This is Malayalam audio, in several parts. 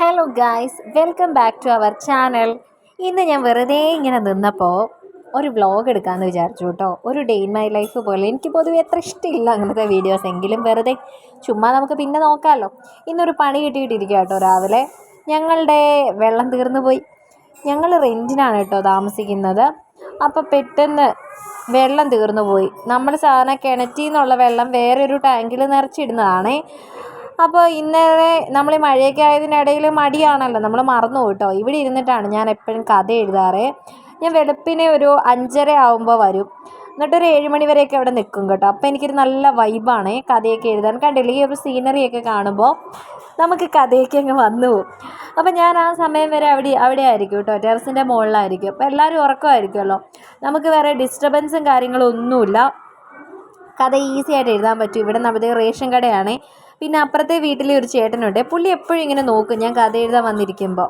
Hello guys welcome back to our channel ഇന്ന് ഞാൻ വെറുതെ ഇങ്ങനെ നിന്നപ്പോൾ ഒരു വ്ളോഗ് എടുക്കാമെന്ന് വിചാരിച്ചു കേട്ടോ. ഒരു ഡേ ഇൻ മൈ ലൈഫ് പോലെ. എനിക്ക് പൊതുവെ അത്ര ഇഷ്ടമില്ല അങ്ങനത്തെ വീഡിയോസ് എങ്കിലും വെറുതെ ചുമ്മാ നമുക്ക് പിന്നെ നോക്കാമല്ലോ ഇന്നൊരു പണി കിട്ടിയിട്ടിരിക്കുക കേട്ടോ രാവിലെ. ഞങ്ങളുടെ വെള്ളം തീർന്നു പോയി. ഞങ്ങൾ റെന്റിനാണ് കേട്ടോ താമസിക്കുന്നത്. അപ്പോൾ പെട്ടെന്ന് വെള്ളം തീർന്നു പോയി. നമ്മൾ സാധാരണ കിണറ്റിൽ നിന്നുള്ള വെള്ളം വേറെ ഒരു ടാങ്കിൽ നിറച്ചിടുന്നതാണേ. അപ്പോൾ ഇന്നലെ നമ്മൾ ഈ മഴയൊക്കെ ആയതിനിടയിൽ മടിയാണല്ലോ. നമ്മൾ മറന്നു കേട്ടോ ഇവിടെ ഇരുന്നിട്ടാണ് ഞാൻ എപ്പോഴും കഥ എഴുതാറ്. ഞാൻ വെളുപ്പിനെ ഒരു അഞ്ചര ആവുമ്പോൾ വരും. എന്നിട്ടൊരു ഏഴ് മണി വരെയൊക്കെ അവിടെ നിൽക്കും കേട്ടോ. അപ്പോൾ എനിക്കൊരു നല്ല വൈബാണ് കഥയൊക്കെ എഴുതാൻ. കണ്ടില്ലേ? ഈ ഒരു സീനറിയൊക്കെ കാണുമ്പോൾ നമുക്ക് കഥയൊക്കെ അങ്ങ് വന്നു പോകും അപ്പോൾ ഞാൻ ആ സമയം വരെ അവിടെ അവിടെ ആയിരിക്കും കേട്ടോ. ടെറസിന്റെ മുകളിലായിരിക്കും അപ്പോൾ എല്ലാവരും ഉറക്കമായിരിക്കുമല്ലോ. നമുക്ക് വേറെ ഡിസ്റ്റർബൻസും കാര്യങ്ങളും ഒന്നുമില്ല. കഥ ഈസി ആയിട്ട് എഴുതാൻ പറ്റും. ഇവിടെ നമ്മുടെ റേഷൻ കടയാണ്. പിന്നെ അപ്പുറത്തെ വീട്ടിലെ ഒരു ചേട്ടനുണ്ട്. പുള്ളി എപ്പോഴും ഇങ്ങനെ നോക്കും. ഞാൻ കഥ എഴുതാൻ വന്നിരിക്കുമ്പോൾ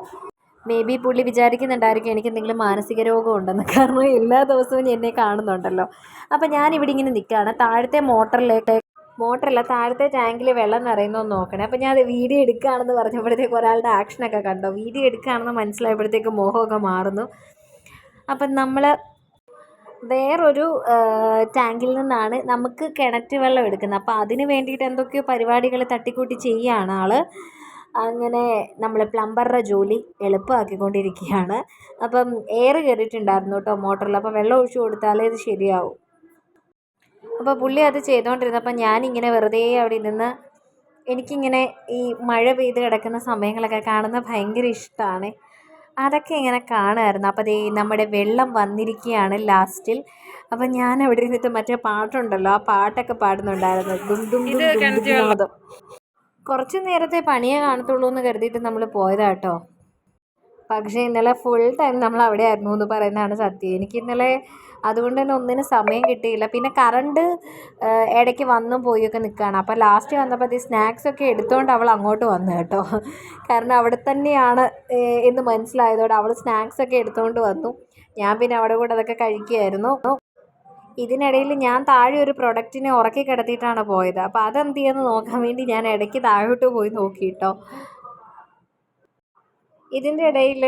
മേ ബി പുള്ളി വിചാരിക്കുന്നുണ്ടായിരിക്കും എനിക്ക് എന്തെങ്കിലും മാനസിക രോഗം ഉണ്ടെന്ന് കാരണം എല്ലാ ദിവസവും എന്നെ കാണുന്നുണ്ടല്ലോ. അപ്പോൾ ഞാനിവിടെ ഇങ്ങനെ നിൽക്കുകയാണ്. താഴത്തെ മോട്ടറിലേക്ക് മോട്ടറല്ല താഴത്തെ ടാങ്കിൽ വെള്ളം നിറയുന്നോ നോക്കണേ. അപ്പോൾ ഞാൻ വീഡിയോ എടുക്കുകയാണെന്ന് പറഞ്ഞപ്പോഴത്തേക്ക് ഒരാളുടെ ആക്ഷനൊക്കെ കണ്ടോ. വീഡിയോ എടുക്കുകയാണെന്ന് മനസ്സിലായപ്പോഴത്തേക്ക് മോഹമൊക്കെ മാറുന്നു. അപ്പം നമ്മൾ വേറൊരു ടാങ്കിൽ നിന്നാണ് നമുക്ക് കിണറ്റ് വെള്ളം എടുക്കുന്നത്. അപ്പോൾ അതിന് വേണ്ടിയിട്ട് എന്തൊക്കെയോ പരിപാടികൾ തട്ടിക്കൂട്ടി ചെയ്യുകയാണ് ആൾ അങ്ങനെ നമ്മൾ പ്ലംബറുടെ ജോലി എളുപ്പമാക്കിക്കൊണ്ടിരിക്കുകയാണ്. അപ്പം എയർ കയറിയിട്ടുണ്ടായിരുന്നു കേട്ടോ മോട്ടറിൽ അപ്പോൾ വെള്ളം ഒഴിച്ചു കൊടുത്താലേ ഇത് ശരിയാവും. അപ്പോൾ പുള്ളി അത് ചെയ്തുകൊണ്ടിരുന്നപ്പോൾ ഞാനിങ്ങനെ വെറുതെ അവിടെ ഇരുന്ന് എനിക്കിങ്ങനെ ഈ മഴ പെയ്ത് കിടക്കുന്ന സമയങ്ങളൊക്കെ കാണുന്നത് ഭയങ്കര ഇഷ്ടമാണ്. അതൊക്കെ ഇങ്ങനെ കാണുമായിരുന്നു അപ്പോൾ ദേ നമ്മുടെ വെള്ളം വന്നിരിക്കുകയാണ് ലാസ്റ്റിൽ. അപ്പം ഞാൻ അവിടെ ഇരുന്നിട്ട് മറ്റേ പാട്ടുണ്ടല്ലോ ആ പാട്ടൊക്കെ പാടുന്നുണ്ടായിരുന്നു. ദും ദും ദും കുറച്ച് നേരത്തെ പണിയേ കാണത്തുള്ളൂ എന്ന് കരുതിയിട്ട് നമ്മൾ പോയതാട്ടോ പക്ഷേ ഇന്നലെ ഫുൾ ടൈം നമ്മൾ അവിടെ ആയിരുന്നു എന്ന് പറയുന്നതാണ് സത്യം. എനിക്ക് ഇന്നലെ അതുകൊണ്ട് തന്നെ ഒന്നിനും സമയം കിട്ടിയില്ല. പിന്നെ കറണ്ട് ഇടയ്ക്ക് വന്നും പോയൊക്കെ നിൽക്കുകയാണ് അപ്പോൾ ലാസ്റ്റ് വന്നപ്പോൾ ഈ സ്നാക്സ് ഒക്കെ എടുത്തുകൊണ്ട് അവൾ അങ്ങോട്ട് വന്നു കേട്ടോ. കാരണം അവിടെ തന്നെയാണ് എന്ന് മനസ്സിലായതോടെ അവൾ സ്നാക്സ് ഒക്കെ എടുത്തുകൊണ്ട് വന്നു. ഞാൻ പിന്നെ അവിടെ കൂടെ അതൊക്കെ കഴിക്കുകയായിരുന്നു ഇതിനിടയിൽ ഞാൻ താഴെ ഒരു പ്രൊഡക്റ്റിനെ ഉറക്കി കിടത്തിയിട്ടാണ് പോയത്. അപ്പോൾ അതെന്ത് ചെയ്യുമെന്ന് നോക്കാൻ വേണ്ടി ഞാൻ ഇടയ്ക്ക് താഴോട്ട് പോയി നോക്കി കേട്ടോ. ഇതിന്റെ ഇടയിൽ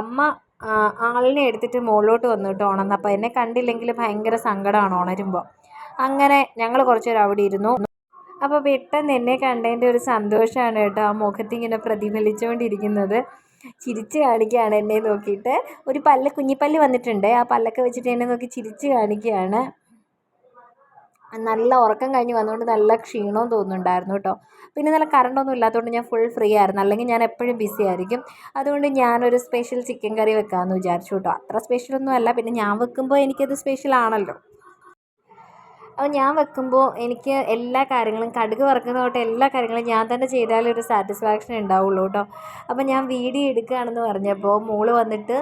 അമ്മ ആളിനെ എടുത്തിട്ട് മുകളിലോട്ട് വന്നു കേട്ടോ ഉണർന്നപ്പോൾ എന്നെ കണ്ടില്ലെങ്കിൽ ഭയങ്കര സങ്കടമാണ് ഉണരുമ്പോൾ അങ്ങനെ ഞങ്ങൾ കുറച്ച് അവിടെ ഇരുന്നു. അപ്പോൾ പെട്ടെന്ന് എന്നെ കണ്ടതിന്റെ ഒരു സന്തോഷമാണ് കേട്ടോ ആ മുഖത്തിങ്ങനെ പ്രതിഫലിച്ചുകൊണ്ടിരിക്കുന്നത് ചിരിച്ച് കാണിക്കുകയാണ് എന്നെ നോക്കിയിട്ട്. ഒരു പല്ല് കുഞ്ഞിപ്പല്ല് വന്നിട്ടുണ്ട്. ആ പല്ലൊക്കെ വെച്ചിട്ട് എന്നെ നോക്കി ചിരിച്ച് കാണിക്കുകയാണ്. നല്ല ഉറക്കം കഴിഞ്ഞ് വന്നുകൊണ്ട് നല്ല ക്ഷീണവും തോന്നുന്നുണ്ടായിരുന്നു കേട്ടോ. പിന്നെ നല്ല കറണ്ടൊന്നും ഇല്ലാത്തതുകൊണ്ട് ഞാൻ ഫുൾ ഫ്രീ ആയിരുന്നു. അല്ലെങ്കിൽ ഞാൻ എപ്പോഴും ബിസി ആയിരിക്കും. അതുകൊണ്ട് ഞാനൊരു സ്പെഷ്യൽ ചിക്കൻ കറി വെക്കാമെന്ന് വിചാരിച്ചു കേട്ടോ. അത്ര സ്പെഷ്യലൊന്നും അല്ല. പിന്നെ ഞാൻ വെക്കുമ്പോൾ എനിക്കത് സ്പെഷ്യൽ ആണല്ലോ. അപ്പോൾ ഞാൻ വെക്കുമ്പോൾ എനിക്ക് എല്ലാ കാര്യങ്ങളും കടുക് വറക്കുന്ന തൊട്ട് എല്ലാ കാര്യങ്ങളും ഞാൻ തന്നെ ചെയ്താലേ ഒരു സാറ്റിസ്ഫാക്ഷൻ ഉണ്ടാവുള്ളൂ കേട്ടോ. അപ്പോൾ ഞാൻ വീഡിയോ എടുക്കുകയാണെന്ന് പറഞ്ഞപ്പോൾ മോൾ വന്നിട്ട്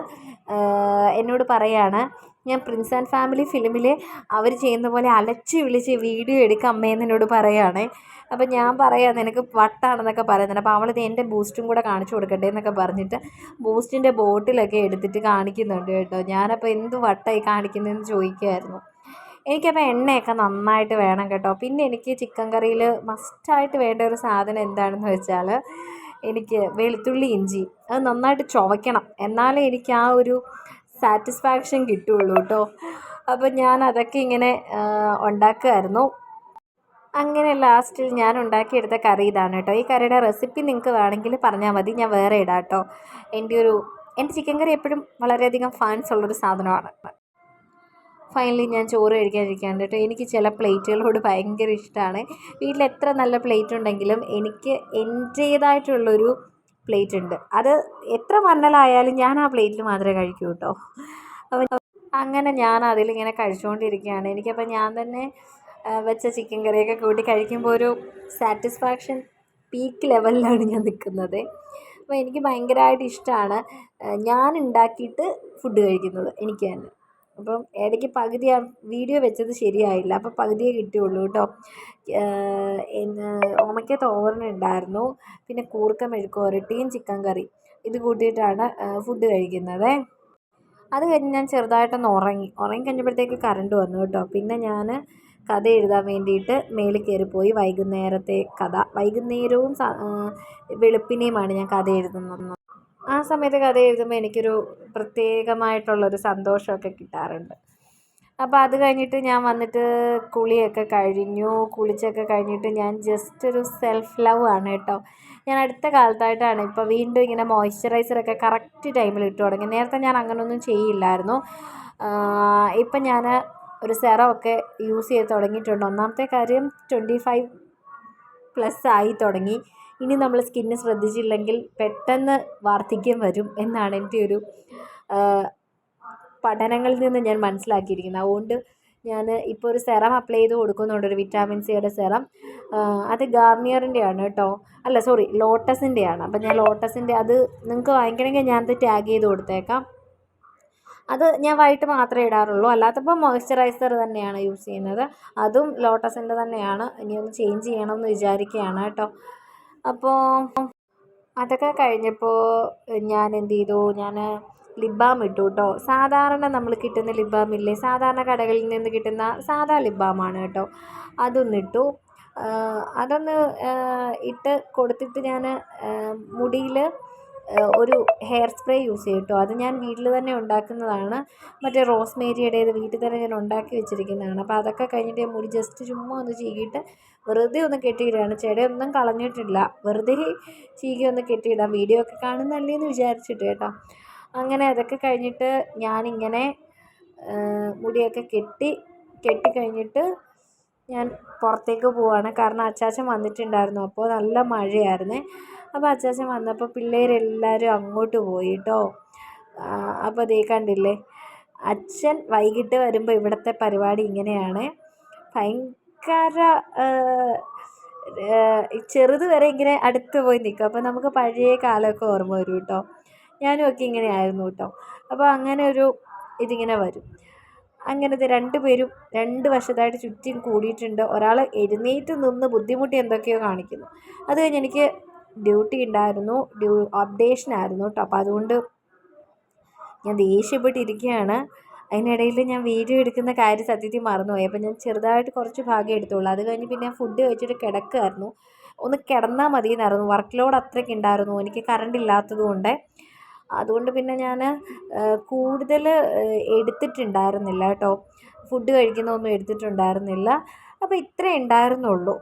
എന്നോട് പറയാണ് ഞാൻ പ്രിൻസ് ആൻഡ് ഫാമിലി ഫിലിമിൽ അവർ ചെയ്യുന്ന പോലെ അലച്ച് വിളിച്ച് വീഡിയോ എടുക്കുക അമ്മയെന്നോട് പറയുകയാണ് അപ്പോൾ ഞാൻ പറയാം നിനക്ക് വട്ടാണെന്നൊക്കെ പറയുന്നുണ്ട്. അപ്പോൾ അവളിത് എന്റെ ബൂസ്റ്റും കൂടെ കാണിച്ചു കൊടുക്കട്ടെ എന്നൊക്കെ പറഞ്ഞിട്ട് ബൂസ്റ്റിന്റെ ബോട്ടിലൊക്കെ എടുത്തിട്ട് കാണിക്കുന്നുണ്ട് കേട്ടോ. ഞാനപ്പോൾ എന്ത് വട്ടായി കാണിക്കുന്നതെന്ന് ചോദിക്കുമായിരുന്നു എനിക്കപ്പോൾ എണ്ണയൊക്കെ നന്നായിട്ട് വേണം കേട്ടോ. പിന്നെ എനിക്ക് ചിക്കൻ കറിയിൽ മസ്റ്റായിട്ട് വേണ്ട ഒരു സാധനം എന്താണെന്ന് വെച്ചാൽ എനിക്ക് വെളുത്തുള്ളി ഇഞ്ചി. അത് നന്നായിട്ട് ചുവയ്ക്കണം. എന്നാലേ എനിക്ക് ആ ഒരു സാറ്റിസ്ഫാക്ഷൻ കിട്ടുകയുള്ളൂ കേട്ടോ. അപ്പോൾ ഞാൻ അതൊക്കെ ഇങ്ങനെ ഉണ്ടാക്കുമായിരുന്നു അങ്ങനെ ലാസ്റ്റിൽ ഞാൻ ഉണ്ടാക്കിയെടുത്ത കറി ഇതാണ് കേട്ടോ. ഈ കറിയുടെ റെസിപ്പി നിങ്ങൾക്ക് വേണമെങ്കിൽ പറഞ്ഞാൽ മതി. ഞാൻ വേറെ ഇടാം കേട്ടോ. എന്റെ ഒരു എന്റെ ചിക്കൻ കറി എപ്പോഴും വളരെയധികം ഫാൻസ് ഉള്ളൊരു സാധനമാണ്. ഫൈനലി ഞാൻ ചോറ് കഴിക്കാതിരിക്കാണ്ട് കേട്ടോ. എനിക്ക് ചില പ്ലേറ്റുകളോട് ഭയങ്കര ഇഷ്ടമാണ്. വീട്ടിൽ എത്ര നല്ല പ്ലേറ്റ് ഉണ്ടെങ്കിലും എനിക്ക് എന്റേതായിട്ടുള്ളൊരു പ്ലേറ്റ് ഉണ്ട് അത് എത്ര മണ്ണലായാലും ഞാൻ ആ പ്ലേറ്റിൽ മാത്രമേ കഴിക്കൂ കേട്ടോ അങ്ങനെ ഞാൻ അതിലിങ്ങനെ കഴിച്ചുകൊണ്ടിരിക്കുകയാണ്. എനിക്കപ്പോൾ ഞാൻ തന്നെ വെച്ച ചിക്കൻ കറിയൊക്കെ കൂട്ടി കഴിക്കുമ്പോൾ ഒരു സാറ്റിസ്ഫാക്ഷൻ പീക്ക് ലെവലിലാണ് ഞാൻ നിൽക്കുന്നത്. അപ്പോൾ എനിക്ക് ഭയങ്കരമായിട്ട് ഇഷ്ടമാണ് ഞാൻ ഉണ്ടാക്കിയിട്ട് ഫുഡ് കഴിക്കുന്നത് എനിക്ക് തന്നെ. അപ്പം ഇടയ്ക്ക് പകുതി ആ വീഡിയോ വെച്ചത് ശരിയായില്ല. അപ്പം പകുതിയേ കിട്ടിയുള്ളൂ കേട്ടോ. ഓമയ്ക്ക തോരനുണ്ടായിരുന്നു പിന്നെ കൂർക്ക മെഴുക്ക് ചിക്കൻ കറി. ഇത് കൂട്ടിയിട്ടാണ് ഫുഡ് കഴിക്കുന്നത്. അത് കഴിഞ്ഞ് ഞാൻ ചെറുതായിട്ടൊന്ന് ഉറങ്ങി. ഉറങ്ങി കഴിഞ്ഞപ്പോഴത്തേക്ക് കറണ്ട് വന്നു കേട്ടോ. പിന്നെ ഞാൻ കഥ എഴുതാൻ വേണ്ടിയിട്ട് മേളിൽ കയറിപ്പോയി വൈകുന്നേരത്തെ കഥ. വൈകുന്നേരവും വെളുപ്പിനെയുമാണ് ഞാൻ കഥ എഴുതുന്നത്. ആ സമയത്ത് കഥ എഴുതുമ്പോൾ എനിക്കൊരു പ്രത്യേകമായിട്ടുള്ളൊരു സന്തോഷമൊക്കെ കിട്ടാറുണ്ട്. അപ്പോൾ അത് കഴിഞ്ഞിട്ട് ഞാൻ വന്നിട്ട് കുളിയൊക്കെ കഴിഞ്ഞു. കുളിച്ചൊക്കെ കഴിഞ്ഞിട്ട് ഞാൻ ജസ്റ്റ് ഒരു സെൽഫ് ലവ് ആണ് കേട്ടോ. ഞാൻ അടുത്ത കാലത്തായിട്ടാണ് ഇപ്പോൾ വീണ്ടും ഇങ്ങനെ മോയ്സ്ചറൈസറൊക്കെ കറക്റ്റ് ടൈമിൽ ഇട്ട് തുടങ്ങി നേരത്തെ ഞാൻ അങ്ങനെയൊന്നും ചെയ്യില്ലായിരുന്നു. ഇപ്പം ഞാൻ ഒരു സെറമൊക്കെ യൂസ് ചെയ്ത് തുടങ്ങിയിട്ടുണ്ട്. ഒന്നാമത്തെ കാര്യം ട്വന്റി ഫൈവ് പ്ലസ് ആയി തുടങ്ങി. ഇനി നമ്മൾ സ്കിന്ന് ശ്രദ്ധിച്ചില്ലെങ്കിൽ പെട്ടെന്ന് വാർദ്ധക്യം വരും എന്നാണ് എന്റെ ഒരു പഠനങ്ങളിൽ നിന്ന് ഞാൻ മനസ്സിലാക്കിയിരിക്കുന്നത്. അതുകൊണ്ട് ഞാൻ ഇപ്പോൾ ഒരു സെറം അപ്ലൈ ചെയ്ത് കൊടുക്കുന്നുണ്ട് ഒരു വിറ്റാമിൻ സിയുടെ സെറം. അത് ഗാർണിയറിന്റെ ആണ് കേട്ടോ. അല്ല സോറി ലോട്ടസിന്റെ ആണ്. അപ്പം ഞാൻ ലോട്ടസിന്റെ അത് നിങ്ങൾക്ക് വാങ്ങിക്കണമെങ്കിൽ ഞാനത് ടാഗ് ചെയ്ത് കൊടുത്തേക്കാം. അത് ഞാൻ വൈകിട്ട് മാത്രമേ ഇടാറുള്ളൂ. അല്ലാത്തപ്പോൾ മോയ്സ്ചറൈസർ തന്നെയാണ് യൂസ് ചെയ്യുന്നത്. അതും ലോട്ടസിന്റെ തന്നെയാണ്. ഇനി ഒന്ന് ചേഞ്ച് ചെയ്യണമെന്ന് വിചാരിക്കുകയാണ് കേട്ടോ. അപ്പോൾ അതൊക്കെ കഴിഞ്ഞപ്പോൾ ഞാൻ എന്ത് ചെയ്തു? ഞാൻ ലിബാം ഇട്ടു കേട്ടോ സാധാരണ നമ്മൾ കിട്ടുന്ന ലിബാം ഇല്ലേ? സാധാരണ കടകളിൽ നിന്ന് കിട്ടുന്ന സാധാ ലിബാമാണ് ബാമാണ് കേട്ടോ അതൊന്നിട്ടു അതൊന്ന് ഇട്ട് കൊടുത്തിട്ട് ഞാൻ മുടിയിൽ ഒരു ഹെയർ സ്പ്രേ യൂസ് ചെയ്യും കേട്ടോ. അത് ഞാൻ വീട്ടിൽ തന്നെ ഉണ്ടാക്കുന്നതാണ്. മറ്റേ റോസ്മേരിയുടേത് വീട്ടിൽ തന്നെ ഞാൻ ഉണ്ടാക്കി വെച്ചിരിക്കുന്നതാണ്. അപ്പോൾ അതൊക്കെ കഴിഞ്ഞിട്ട് മുടി ജസ്റ്റ് ചുമ്മാ ഒന്ന് ചീകിയിട്ട് വെറുതെ ഒന്ന് കെട്ടിയിടുകയാണ്. ചെടിയൊന്നും കളഞ്ഞിട്ടില്ല. വെറുതെ ചീകി ഒന്ന് കെട്ടിയിടാം. വീഡിയോ ഒക്കെ കാണുന്നല്ലേ എന്ന് വിചാരിച്ചിട്ട് കേട്ടോ. അങ്ങനെ അതൊക്കെ കഴിഞ്ഞിട്ട് ഞാനിങ്ങനെ മുടിയൊക്കെ കെട്ടി കെട്ടി കഴിഞ്ഞിട്ട് ഞാൻ പുറത്തേക്ക് പോവാണ്. കാരണം അച്ചാച്ചൻ വന്നിട്ടുണ്ടായിരുന്നു. അപ്പോൾ നല്ല മഴയായിരുന്നേ. അപ്പോൾ അച്ചാച്ചൻ വന്നപ്പോൾ പിള്ളേരെല്ലാവരും അങ്ങോട്ട് പോയി കേട്ടോ അപ്പോൾ ദേ കണ്ടില്ലേ? അച്ഛൻ വൈകിട്ട് വരുമ്പോൾ ഇവിടുത്തെ പരിപാടി ഇങ്ങനെയാണ്. ഭയങ്കര ചെറുത് വരെ ഇങ്ങനെ അടുത്ത് പോയി നിൽക്കും. അപ്പോൾ നമുക്ക് പഴയ കാലമൊക്കെ ഓർമ്മ വരും കേട്ടോ. ഞാനും ഒക്കെ ഇങ്ങനെ ആയിരുന്നു കേട്ടോ. അപ്പോൾ അങ്ങനെ ഒരു ഇതിങ്ങനെ വരും. അങ്ങനത്തെ രണ്ട് പേരും രണ്ട് വശത്തായിട്ട് ചുറ്റും കൂടിയിട്ടുണ്ട്. ഒരാൾ എഴുന്നേറ്റ് നിന്ന് ബുദ്ധിമുട്ടി എന്തൊക്കെയോ കാണിക്കുന്നു. അത് കഴിഞ്ഞ് എനിക്ക് ഡ്യൂട്ടി ഉണ്ടായിരുന്നു. ഡ്യൂ അപ്ഡേഷനായിരുന്നു കേട്ടോ അപ്പോൾ അതുകൊണ്ട് ഞാൻ ദേഷ്യപ്പെട്ടിരിക്കുകയാണ്. അതിനിടയിൽ ഞാൻ വീഡിയോ എടുക്കുന്ന കാര്യം സത്യത്തിൽ മറന്നുപോയി. അപ്പോൾ ഞാൻ ചെറുതായിട്ട് കുറച്ച് ഭാഗം എടുത്തുള്ളൂ. അത് കഴിഞ്ഞ് പിന്നെ ഫുഡ് കഴിച്ചിട്ട് കിടക്കുമായിരുന്നു ഒന്ന് കിടന്നാൽ മതി എന്നായിരുന്നു വർക്ക് ലോഡ് അത്രയ്ക്ക് ഉണ്ടായിരുന്നു. എനിക്ക് കറണ്ട് ഇല്ലാത്തതുകൊണ്ട് അതുകൊണ്ട് പിന്നെ ഞാൻ കൂടുതൽ എടുത്തിട്ടുണ്ടായിരുന്നില്ല കേട്ടോ ഫുഡ് കഴിക്കുന്നതൊന്നും എടുത്തിട്ടുണ്ടായിരുന്നില്ല. അപ്പോൾ ഇത്രേ ഉണ്ടായിരുന്നുള്ളൂ.